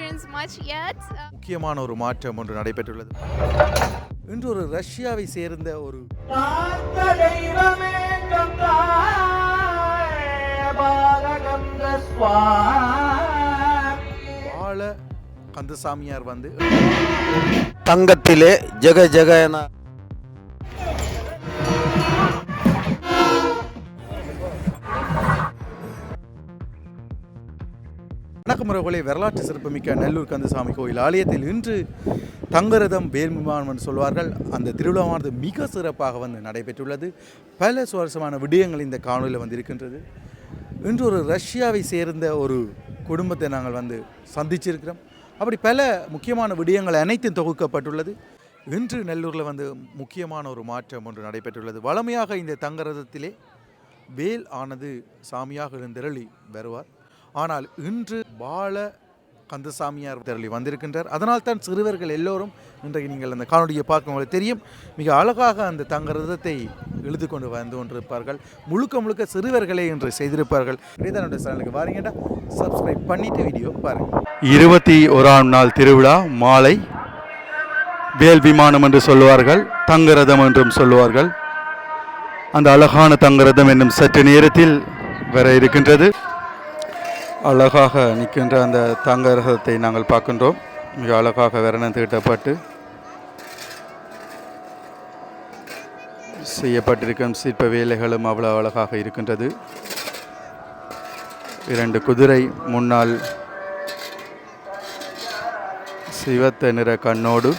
experienced much yet. முக்கியமான ஒரு மாற்றம் ஒன்று நடைபெற்றுள்ளது இன்று ஒரு ரஷ்யாவை சேர்ந்த ஒரு பால கந்தசாமியார் வந்து தங்கத்திலே ஜெக ஜெக என வணக்கம் உறவுகளே வரலாற்று சிறப்புமிக்க நெல்லூர் கந்தசாமி கோயில் ஆலயத்தில் இன்று தங்கரதம் வேல்விமானம் என்று சொல்வார்கள். அந்த திருவிழாவானது மிக சிறப்பாக வந்து நடைபெற்றுள்ளது. பல சுவாரஸ்யமான விடயங்கள் இந்த காணொலியில் வந்து இருக்கின்றது இன்று ஒரு ரஷ்யாவை சேர்ந்த ஒரு குடும்பத்தை நாங்கள் வந்து சந்திச்சிருக்கிறோம். அப்படி பல முக்கியமான விடயங்கள் அனைத்தும் தொகுக்கப்பட்டுள்ளது. இன்று நெல்லூரில் வந்து முக்கியமான ஒரு மாற்றம் ஒன்று நடைபெற்றுள்ளது. வளமையாக இந்த தங்கரதத்திலே வேல் ஆனது சாமியாக எழுந்தருளி வருவார். ஆனால் இன்று பால கந்தசாமியார் திரளி வந்திருக்கின்றார். அதனால் தான் சிறுவர்கள் எல்லோரும் இன்றைக்கு நீங்கள் அந்த காணொலியை பார்க்கும் உங்களுக்கு தெரியும் மிக அழகாக அந்த தங்க ரதத்தை கொண்டு வந்து கொண்டிருப்பார்கள். முழுக்க முழுக்க சிறுவர்களே இன்று செய்திருப்பார்கள். இதனுடைய சேனலுக்கு வாரீங்கடா. சப்ஸ்கிரைப் பண்ணிட்டு வீடியோ பாருங்கள் இருபத்தி ஓராம் நாள் திருவிழா மாலை. வேல் விமானம் என்று சொல்லுவார்கள் தங்கரதம் என்றும் சொல்லுவார்கள். அந்த அழகான தங்கரதம் என்னும் சற்று நேரத்தில் வர இருக்கின்றது. அழகாக நிற்கின்ற அந்த தங்க ரகத்தை நாங்கள் பார்க்கின்றோம். மிக அழகாக வரணம் தீட்டப்பட்டு செய்யப்பட்டிருக்கும் சிற்ப வேலைகளும் அவ்வளவு அழகாக இருக்கின்றது. இரண்டு குதிரை முன்னால் சிவத்த நிற கண்ணோடு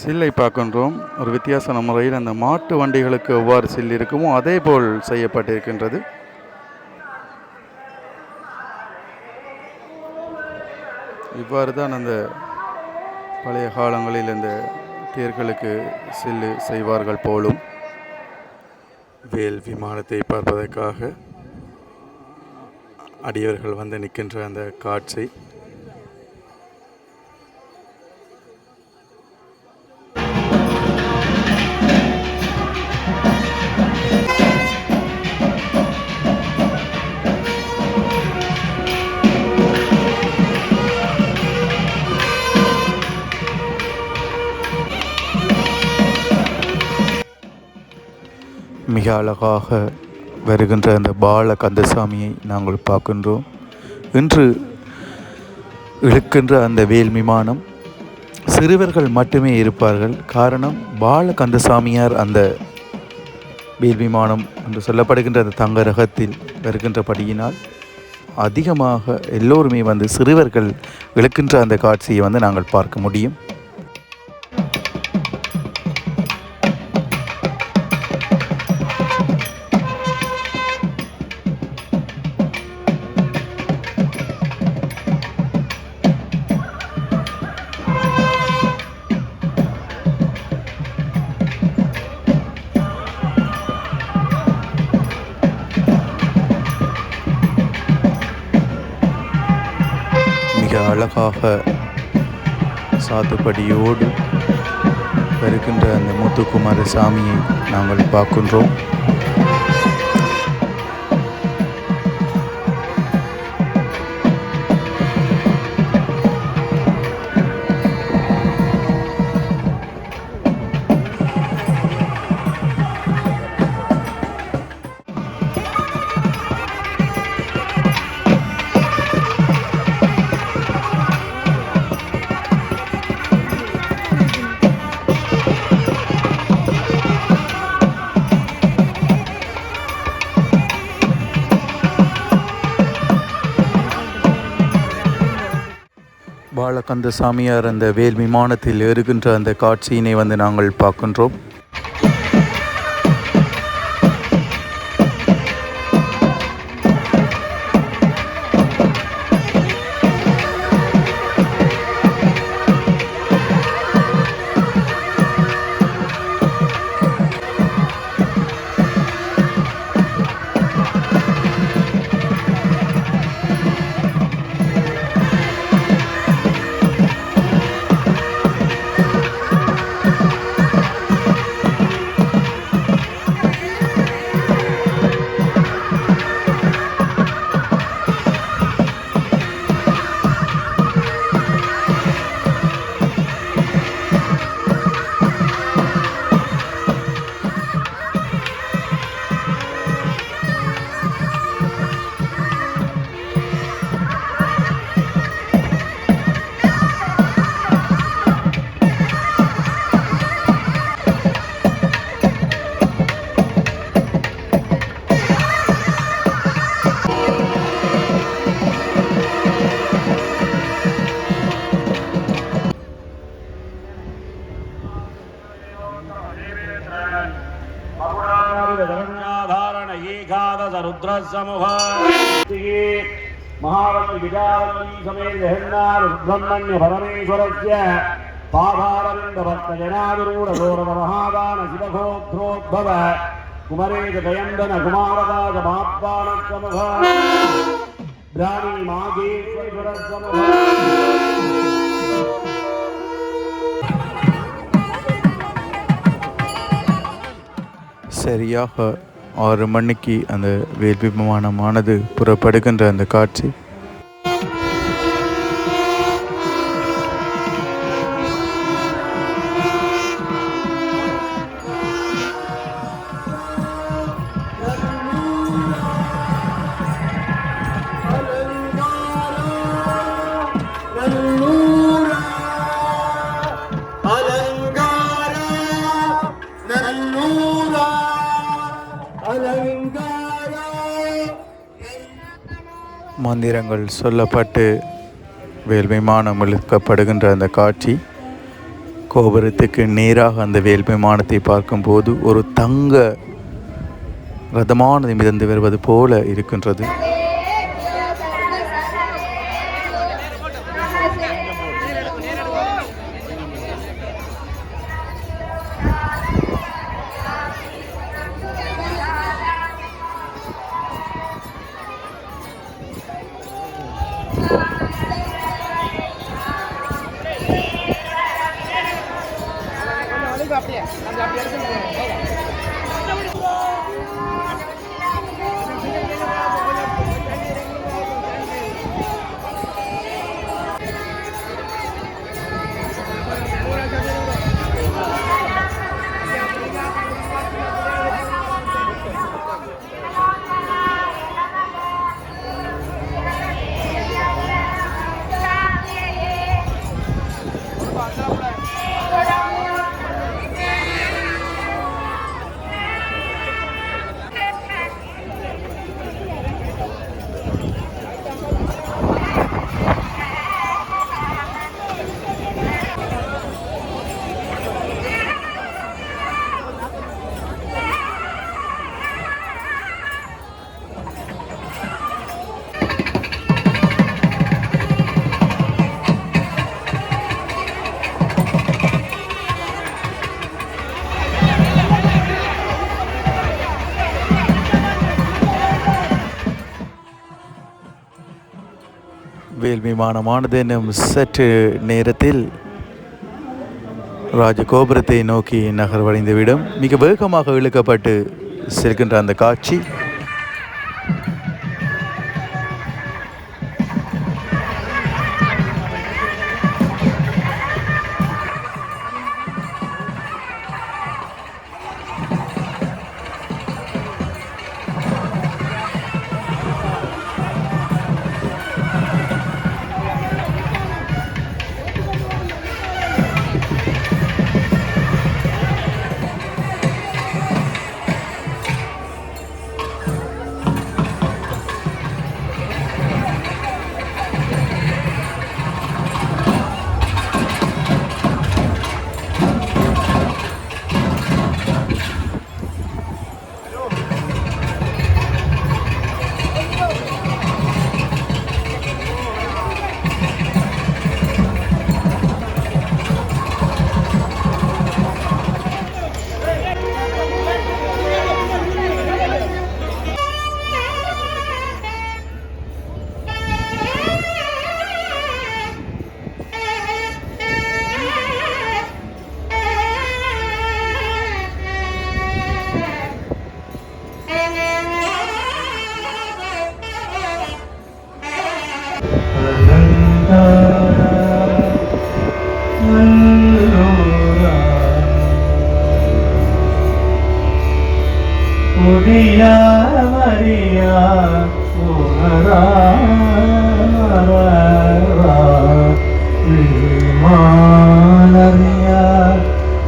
சில்லை பார்க்கின்றோம். ஒரு வித்தியாசமான முறையில் அந்த மாட்டு வண்டிகளுக்கு எவ்வாறு சில் இருக்குமோ அதே போல் செய்யப்பட்டிருக்கின்றது. இவ்வாறு தான் அந்த பழைய காலங்களில் இந்த தேர்களுக்கு சில்லு செய்வார்கள் போலும். வேல் விமானத்தை பார்ப்பதற்காக அடியவர்கள் வந்து நிற்கின்ற அந்த காட்சி. மிக அழகாக வருகின்ற அந்த பால கந்தசாமியை நாங்கள் பார்க்கின்றோம். இன்று இழுக்கின்ற அந்த வேல் விமானம் சிறுவர்கள் மட்டுமே இருப்பார்கள். காரணம் பால கந்தசாமியார் அந்த வேல் விமானம் என்று சொல்லப்படுகின்ற அந்த தங்க ரகத்தில் வருகின்றபடியினால் அதிகமாக எல்லோருமே வந்து சிறுவர்கள் இழுக்கின்ற அந்த காட்சியை வந்து நாங்கள் பார்க்க முடியும். படியோடு வருகின்ற அந்த முத்துக்குமார சாமியை நாங்கள் பார்க்கின்றோம். பாலகந்த சாமியார் அந்த வேல் விமானத்தில் ஏறுகின்ற அந்த காட்சியினை வந்து நாங்கள் பார்க்கின்றோம். महावल्लिजावल्ली समेत हिरण्यरुद्रह्मण्य परमेश्वरस्य पादारविन्दभक्तजनादिरूढघोरमहादान शिवघोत्रोद्भव कुमरेश दयन्दन कुमारदास महात्मानसमुख ब्राह्मी मागेश्वरसमुख சரியாக ஆறு மணிக்கு அந்த வேள்வி விமானமானது புறப்படுகின்ற அந்த காட்சி. மந்திரங்கள் சொல்லப்பட்டு வேல் விமானம் இழுக்கப்படுகின்ற அந்த காட்சி கோபுரத்துக்கு நேராக அந்த வேல் விமானத்தை பார்க்கும்போது ஒரு தங்க ரதமானது மிதந்து வருவது போல இருக்கின்றது. விமானமானது இன்னும் சற்று நேரத்தில் ராஜகோபுரத்தை நோக்கி நகர்வடைந்துவிடும். மிக வேகமாக இழுக்கப்பட்டு செல்கின்ற அந்த காட்சி.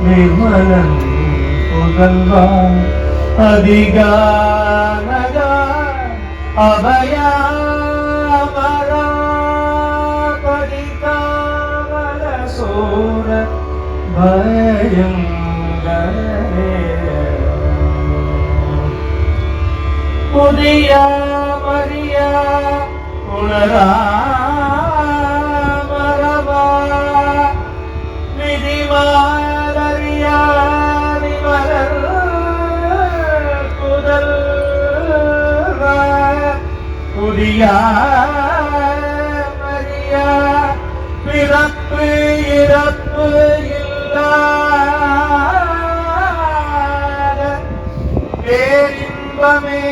நிர்மலன் புகழ்வா அதிகானகா அபயா அமரா பயங்கரே புதிய மரியா உணரா மரியா மரியா பிறப்பு இறப்பு இல்லாத பேரின்பமே.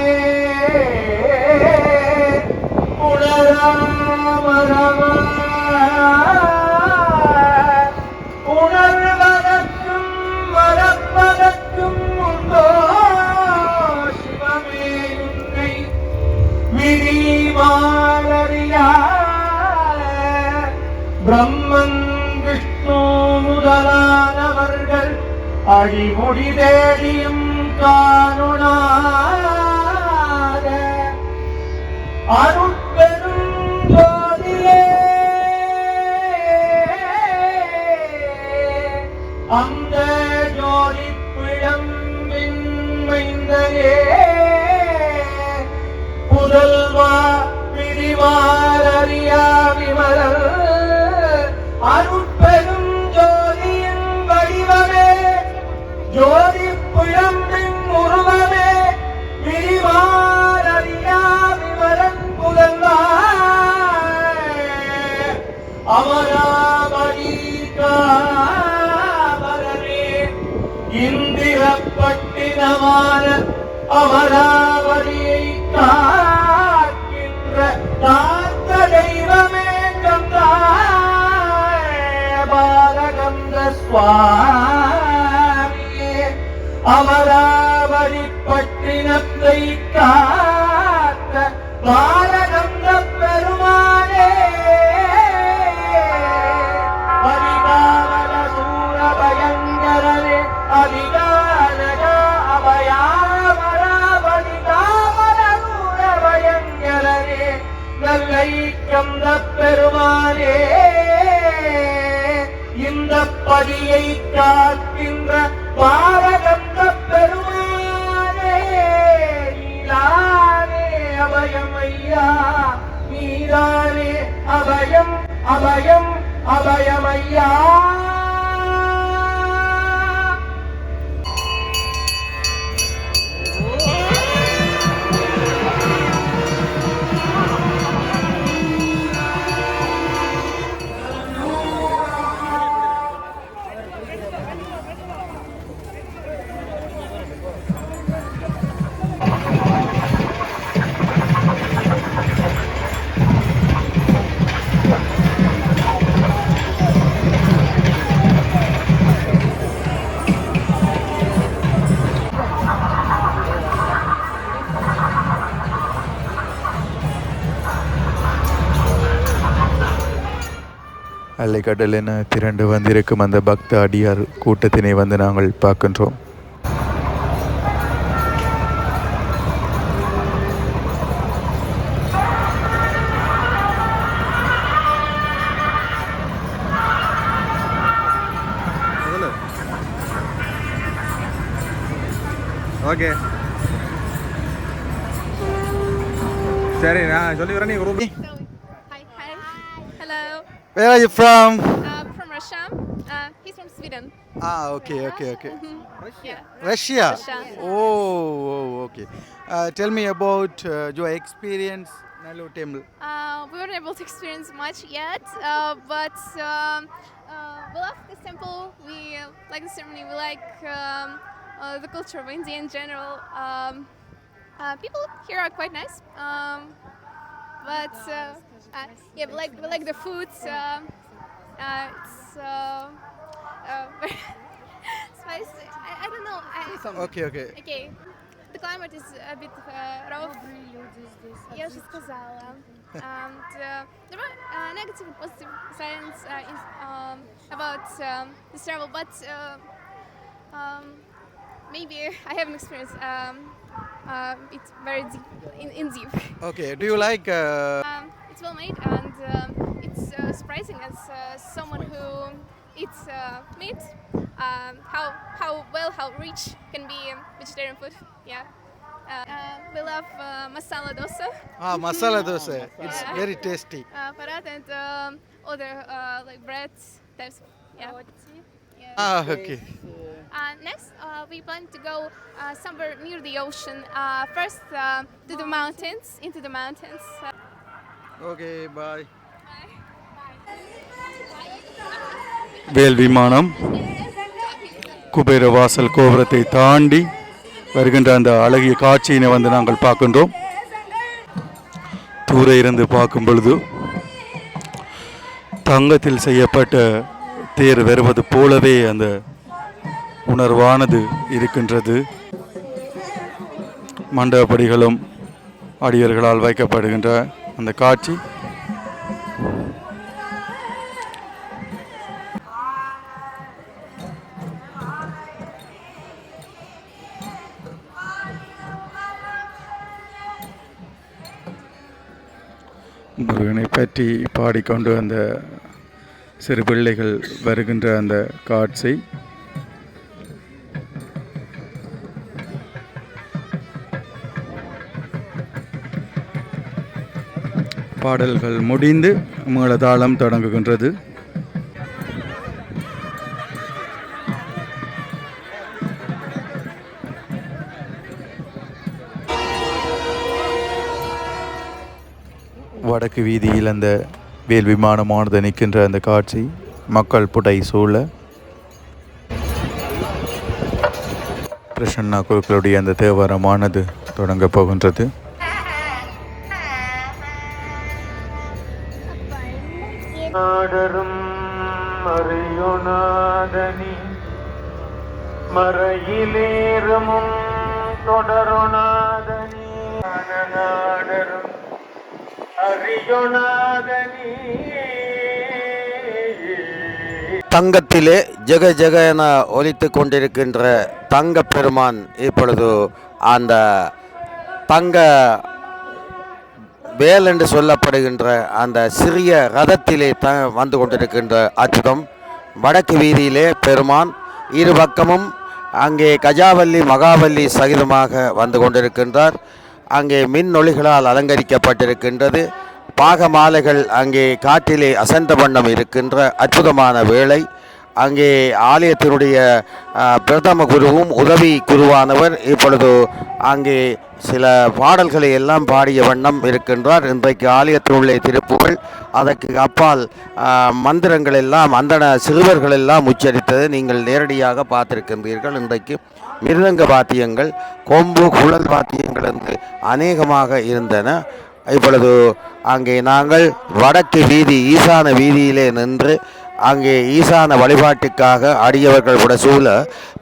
உணராமரமா விரிவாளறியா பிரம்மன் விஷ்ணு முதலானவர்கள் அடிமுடி தேடியும் காணுணார அருட்பெரும் ஜோதியே அந்த ஜோதி பிழம்பின் மைந்தனே புதல்வா அறியா விமலர் அருட்பெரும் ஜோதியின் வடிவமே. ஜோதி புழம்பின் உருவமே. பிரிவாரறியா விமலன் புதல்வா அமராமணி காவலரே இந்திரப்பட்டினமான அமராவதியை பாலகந்த அமராவதி பட்டினத்தை காத்த பாலகந்த பெருமானே. அதிகாவல சூர பயங்கரே அதிகானக அபயாமராவதி காவல சூர பயங்கரே நல்லை கந்த பெருமானே. பதியை காக்கின்ற பாரகந்த பெருமானே நீதானே அபயம் ஐயா நீதானே அபயம் அபயம் அபயமையா. அல்லைக்கடல் என திரண்டு வந்திருக்கும் அந்த பக்த அடியார் கூட்டத்தினை வந்து நாங்கள் பார்க்கின்றோம். ஓகே. சரி நான் சொல்லி வரேன் நீ Where are you from? Uh, from Russia. Uh, he's from Sweden. Ah, okay, okay, okay. Yeah. Russia. Russia. Oh, oh, okay. Uh, tell me about uh, your experience, Nalur Temple. Uh, we weren't able to experience much yet, uh, but um, uh, we love this temple. We uh, like the ceremony. We like um, uh, the culture of India in general. Um, uh, people here are quite nice. Um, but uh, uh, yeah, we like we like the foods. Um uh, it's uh, uh, spicy. I, I don't know. I, Okay, okay. Okay. The climate is a bit uh, rough. Я уже сказала. And uh, there were uh, negative and positive signs uh, in, um, about um, this travel, but uh, um, maybe I haven't experienced um, uh, it's very deep, in, in deep. Okay, do you like uh, Um, it's well made and um, it's uh, surprising as uh, someone who eats uh, meat, um, how, how well, how rich can be vegetarian food. Yeah. Uh, we love uh, masala dosa. Ah, masala dosa. It's yeah. very tasty. Uh, parat and um, other uh, like breads types. Yeah. yeah. Ah, okay. Uh, next, uh, we plan to go uh, somewhere near the ocean. first, to the mountains, into the mountains. Okay bye வேல் விமானம் குபேர வாசல் கோபுரத்தை தாண்டி வருகின்ற அந்த அழகிய காட்சியினை வந்து நாங்கள் பார்க்கின்றோம். தூர இருந்து பார்க்கும் பொழுது தங்கத்தில் செய்யப்பட்ட தேர் வருவது போலவே அந்த உணர்வானது இருக்கின்றது. மண்டபப்படிகளும் அடியர்களால் வைக்கப்படுகின்ற அந்த காட்சி. முருகனை பற்றி பாடிக்கொண்டு அந்த சிறு பிள்ளைகள் வருகின்ற அந்த காட்சி. பாடல்கள் முடிந்து மேளதாளம் தொடங்குகின்றது. வடக்கு வீதியில் அந்த வேல் விமானமானது நிற்கின்ற அந்த காட்சி மக்கள் புடை சூழ. பிரசன்னா குருக்களுடைய அந்த தேவாரமானது தொடங்கப் போகின்றது. தங்கத்திலே ஜெக ஜெக என ஒலித்து கொண்டிருக்கின்ற தங்க பெருமான் இப்பொழுது அந்த தங்க வேல் என்று சொல்லப்படுகின்ற அந்த சிறிய ரதத்திலே த வந்து கொண்டிருக்கின்ற அற்புதம் வடக்கு வீதியிலே பெருமான் இரு பக்கமும் அங்கே கஜாவல்லி மகாவல்லி சகிதமாக வந்து கொண்டிருக்கின்றார். அங்கே மின் ஒளிகளால் அலங்கரிக்கப்பட்டிருக்கின்றது. பாகமாலைகள் அங்கே காற்றிலே அசந்த வண்ணம் இருக்கின்ற அற்புதமான வேளை. அங்கே ஆலயத்தினுடைய பிரதம குருவும் உதவி குருவானவர் இப்பொழுது அங்கே சில பாடல்களை எல்லாம் பாடிய வண்ணம் இருக்கின்றார். இன்றைக்கு ஆலயத்தினுள்ளே திருப்புகள் அதற்கு அப்பால் மந்திரங்கள் எல்லாம் அந்தன சிறுவர்கள் எல்லாம் உச்சரித்ததை நீங்கள் நேரடியாக பார்த்திருக்கின்றீர்கள். இன்றைக்கு மிருதங்க வாத்தியங்கள் கொம்பு குழல் வாத்தியங்கள் என்று அநேகமாக இருந்தன. இப்பொழுது அங்கே நாங்கள் வடக்கு வீதி ஈசான வீதியிலே நின்று அங்கே ஈசான வழிபாட்டுக்காக அடியவர்கள் கூட சூழ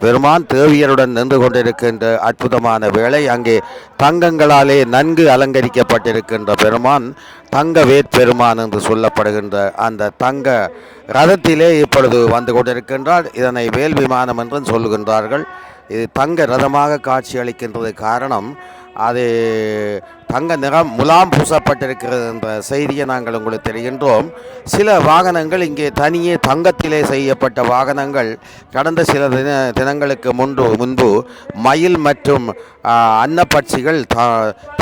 பெருமான் தேவியருடன் நின்று கொண்டிருக்கின்ற அற்புதமான வேளை அங்கே தங்கங்களாலே நன்கு அலங்கரிக்கப்பட்டிருக்கின்ற பெருமான் தங்க வேற்பெருமான் என்று சொல்லப்படுகின்ற அந்த தங்க ரதத்திலே இப்பொழுது வந்து கொண்டிருக்கின்றார். இதனை வேல் விமானம் என்றும் சொல்லுகின்றார்கள். இது தங்க ரதமாக காட்சி அளிக்கின்றது காரணம் அது தங்க நிறம் முலாம் பூசப்பட்டிருக்கிறது என்ற செய்தியை நாங்கள் உங்களுக்கு தெரிகின்றோம். சில வாகனங்கள் இங்கே தனியே தங்கத்திலே செய்யப்பட்ட வாகனங்கள் கடந்த சில தின தினங்களுக்கு முன்பு முன்பு மயில் மற்றும் அன்னப்பட்சிகள் த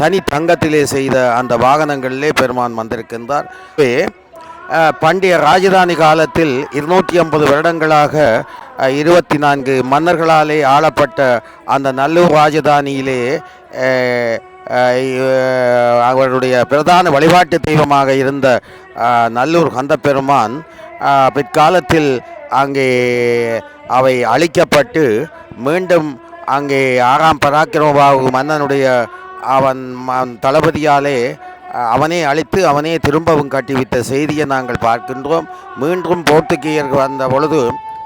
தனி தங்கத்திலே செய்த அந்த வாகனங்களிலே பெருமான் வந்திருக்கின்றார். பண்டைய ராஜதானி காலத்தில் இருநூற்றி ஐம்பது வருடங்களாக இருபத்தி நான்கு மன்னர்களாலே ஆளப்பட்ட அந்த நல்லூர் ராஜதானியிலே அவருடைய பிரதான வழிபாட்டு தெய்வமாக இருந்த நல்லூர் கந்தப்பெருமான் பிற்காலத்தில் அங்கே அவை அழிக்கப்பட்டு மீண்டும் அங்கே ஆறாம் பராக்கிரமபாகு மன்னனுடைய அவன் தளபதியாலே அவனே அழித்து அவனே திரும்பவும் கட்டிவிட்ட செய்தியை நாங்கள் பார்க்கின்றோம். மீண்டும் போர்த்துகீயர்கள் வந்த பொழுது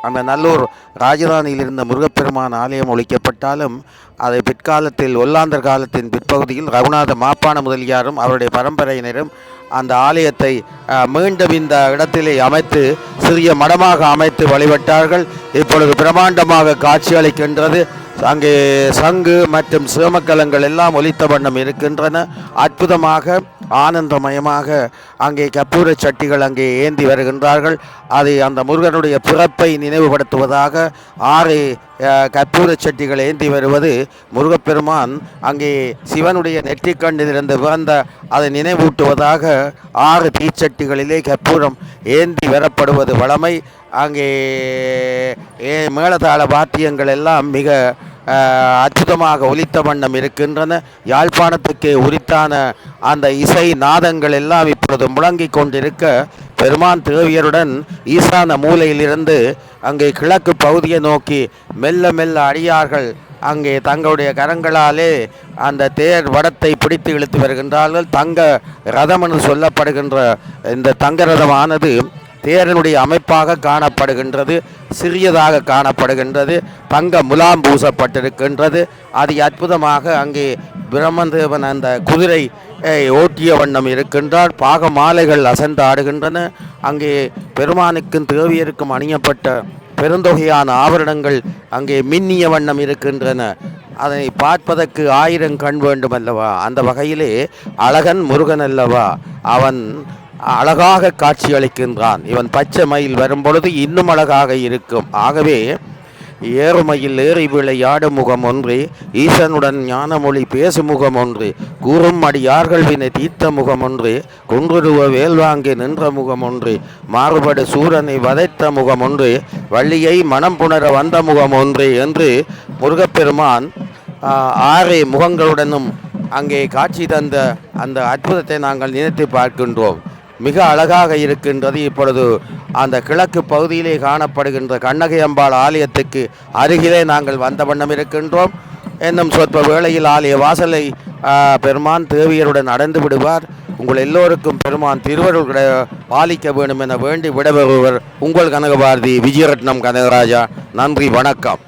அந்த நல்லூர் ராஜதானியில் இருந்த முருகப்பெருமான் ஆலயம் ஒழிக்கப்பட்டாலும் அதை பிற்காலத்தில் ஒல்லாந்தர் காலத்தின் பிற்பகுதியில் ரகுநாத மாப்பான முதலியாரும் அவருடைய பரம்பரையினரும் அந்த ஆலயத்தை மீண்டும் இந்த இடத்திலே அமைத்து சிறிய மடமாக அமைத்து வழிபட்டார்கள். இப்பொழுது பிரமாண்டமாக காட்சியளிக்கின்றது அங்கே சங்கு மற்றும் சிவமக்கலங்கள் எல்லாம் ஒலித்த வண்ணம் இருக்கின்றன. அற்புதமாக ஆனந்தமயமாக அங்கே கற்பூர சட்டிகள் அங்கே ஏந்தி வருகின்றார்கள். அது அந்த முருகனுடைய பிறப்பை நினைவுபடுத்துவதாக ஆறு கற்பூர கற்பூரச் சட்டிகள் ஏந்தி வருவது முருகப்பெருமான் அங்கே சிவனுடைய நெற்றிக்கண்ணிலிருந்து பிறந்த அதை நினைவூட்டுவதாக ஆறு தீச்சட்டிகளிலே கற்பூரம் ஏந்தி வரப்படுவது வழமை அங்கே ஏ மேளதாள வாத்தியங்கள் எல்லாம் மிக அற்புதமாக ஒலித்த வண்ணம் இருக்கின்றன. யாழ்ப்பாணத்துக்கு உரித்தான அந்த இசை நாதங்கள் எல்லாம் இப்பொழுது முழங்கிக் கொண்டிருக்க பெருமான் தேவியருடன் ஈசான மூலையிலிருந்து அங்கே கிழக்கு பகுதியை நோக்கி மெல்ல மெல்ல அடியார்கள். அங்கே தங்களுடைய கரங்களாலே அந்த தேர் வடத்தை பிடித்து இழுத்து வருகின்றார்கள். தங்க ரதம் என்று சொல்லப்படுகின்ற இந்த தங்க ரதமானது தேரனுடைய அமைப்பாக காணப்படுகின்றது சிறியதாக காணப்படுகின்றது தங்க முலாம் பூசப்பட்டிருக்கின்றது. அது அற்புதமாக அங்கே பிரம்மதேவன் அந்த குதிரை ஓட்டிய வண்ணம் இருக்கின்றார். பாக மாலைகள் அசைந்து ஆடுகின்றன. அங்கே பெருமானுக்கும் தேவியருக்கும் அணியப்பட்ட பெருந்தொகையான ஆபரணங்கள் அங்கே மின்னிய வண்ணம் இருக்கின்றன. அதனை பார்ப்பதற்கு ஆயிரம் கண் வேண்டும் அல்லவா அந்த வகையிலே அழகன் முருகன் அல்லவா? அவன் அழகாக காட்சியளிக்கின்றான் இவன் பச்சை மயில் வரும்பொழுது இன்னும் அழகாக இருக்கும். ஆகவே ஏறுமையில் ஏறி விளையாடும் முகம் ஒன்று ஈசனுடன் ஞானமொழி பேசும் முகம் ஒன்று கூறும் அடியார்கள் வினை தீர்த்த முகம் ஒன்று குன்றுருவ வேல்வாங்கி நின்ற முகம் ஒன்று மாறுபடு சூரனை வதைத்த முகம் ஒன்று வள்ளியை மனம் புணர வந்த முகம் ஒன்று என்று முருகப்பெருமான் ஆறு முகங்களுடனும் அங்கே காட்சி தந்த அந்த அற்புதத்தை நாங்கள் நினைத்து பார்க்கின்றோம். மிக அழகாக இருக்கின்றது. இப்பொழுது அந்த கிழக்கு பகுதியிலே காணப்படுகின்ற கண்ணகை அம்பாள் ஆலயத்துக்கு அருகிலே நாங்கள் வந்த வண்ணம் இருக்கின்றோம். இன்னும் சொற்ப வேளையில் ஆலய வாசலை பெருமான் தேவியருடன் அடைந்து விடுவார். உங்கள் எல்லோருக்கும் பெருமான் திருவருள் பாலிக்க வேண்டும் என வேண்டி விடபெறுவர் உங்கள் கனகபாரதி விஜயரட்னம் கனகராஜா. நன்றி வணக்கம்.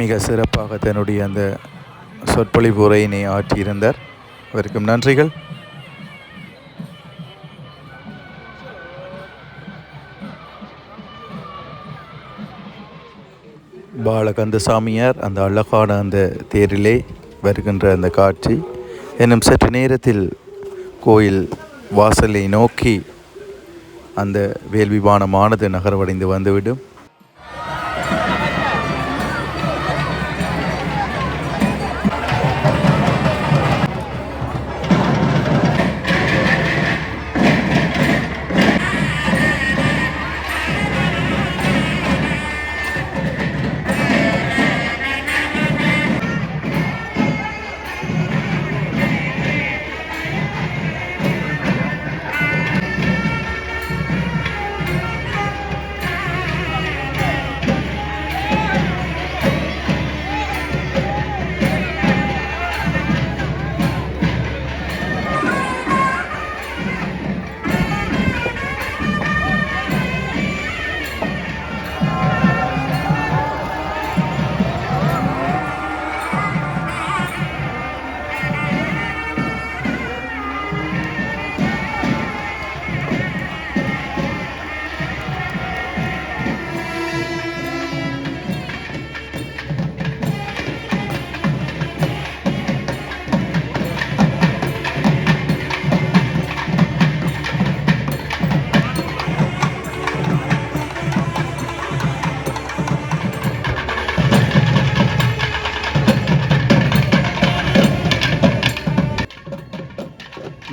மிக சிறப்பாக தன்னுடைய அந்த சொற்பொழிவு உரையினை ஆற்றியிருந்தார். அவருக்கும் நன்றிகள். பாலகந்தசாமியார் அந்த அழகான அந்த தேரிலே வருகின்ற அந்த காட்சி இன்னும் சற்று நேரத்தில் கோயில் வாசலை நோக்கி அந்த வேல்விமானமானது நகரவடைந்து நகர்வடைந்து வந்துவிடும்.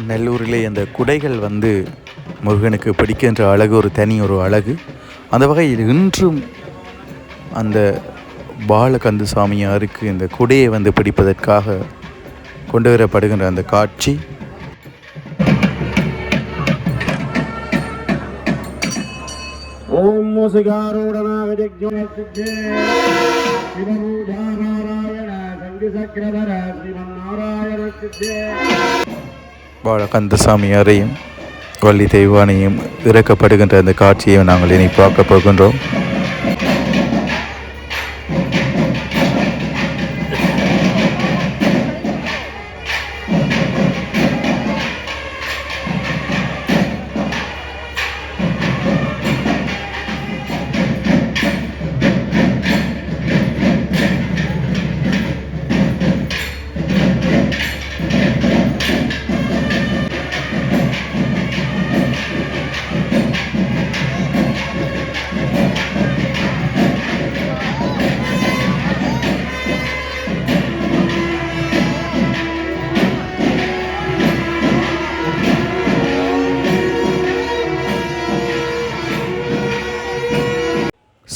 நெல்லூரிலே அந்த குடைகள் வந்து முருகனுக்கு பிடிக்கின்ற அழகு ஒரு தனி ஒரு அழகு. அந்த வகையில் இன்றும் அந்த பாலகந்து சாமியாருக்கு இந்த குடையை வந்து பிடிப்பதற்காக கொண்டு வரப்படுகின்ற அந்த காட்சி. ஓம் சங்கி சக்கரதர சிவன் நாராயண வாழ பாலகந்த சாமியாரையும் வள்ளி தெய்வானையும் இறக்கப்படுகின்ற அந்த காட்சியை நாங்கள் இனி பார்க்க போகின்றோம்.